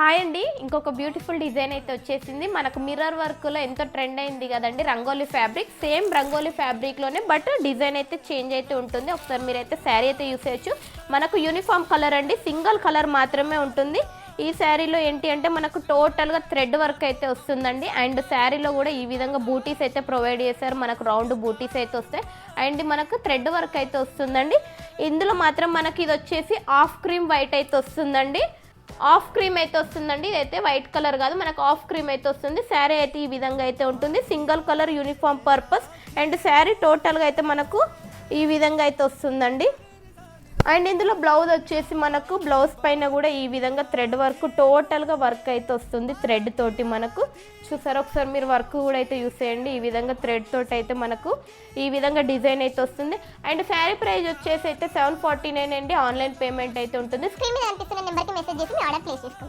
Hi అండి. ఇంకొక beautiful design అయితే వచ్చేసింది. మనకు మిర్రర్ వర్క్లో ఎంతో ట్రెండ్ అయింది కదండి. రంగోలీ ఫ్యాబ్రిక్ సేమ్ రంగోలీ ఫ్యాబ్రిక్లోనే బట్ డిజైన్ అయితే చేంజ్ అయితే ఉంటుంది. ఒకసారి మీరైతే శారీ అయితే యూస్ చేయొచ్చు. మనకు యూనిఫామ్ కలర్ అండి. సింగిల్ కలర్ మాత్రమే ఉంటుంది. ఈ శారీలో ఏంటి అంటే మనకు టోటల్గా థ్రెడ్ వర్క్ అయితే వస్తుందండి. అండ్ శారీలో కూడా ఈ విధంగా బూటీస్ అయితే ప్రొవైడ్ చేశారు. మనకు రౌండ్ బూటీస్ అయితే వస్తాయి. అండ్ మనకు థ్రెడ్ వర్క్ అయితే వస్తుందండి. ఇందులో మాత్రం మనకి ఇది వచ్చేసి ఆఫ్ క్రీమ్ వైట్ అయితే వస్తుందండి. ఆఫ్ క్రీమ్ అయితే వస్తుందండి. ఇదైతే వైట్ కలర్ కాదు. మనకు ఆఫ్ క్రీమ్ అయితే వస్తుంది. శారీ అయితే ఈ విధంగా అయితే ఉంటుంది. Single colour uniform purpose and sari టోటల్గా అయితే మనకు ఈ విధంగా అయితే వస్తుందండి. అండ్ ఇందులో బ్లౌజ్ వచ్చేసి మనకు బ్లౌజ్ పైన కూడా ఈ విధంగా థ్రెడ్ వర్క్ టోటల్గా వర్క్ అయితే వస్తుంది థ్రెడ్ తోటి మనకు. చూసారు? ఒకసారి మీరు వర్క్ కూడా అయితే యూస్ చేయండి. ఈ విధంగా థ్రెడ్ తోటి అయితే మనకు ఈ విధంగా డిజైన్ అయితే వస్తుంది. అండ్ శారీ ప్రైస్ వచ్చేసి అయితే సెవెన్ ఫార్టీ నైన్ అండి. ఆన్లైన్ పేమెంట్ అయితే ఉంటుంది. స్క్రీన్ మీద కనిపిస్తున్న నెంబర్కి మెసేజ్ చేసి మీ ఆర్డర్ ప్లేస్ చేసుకోండి.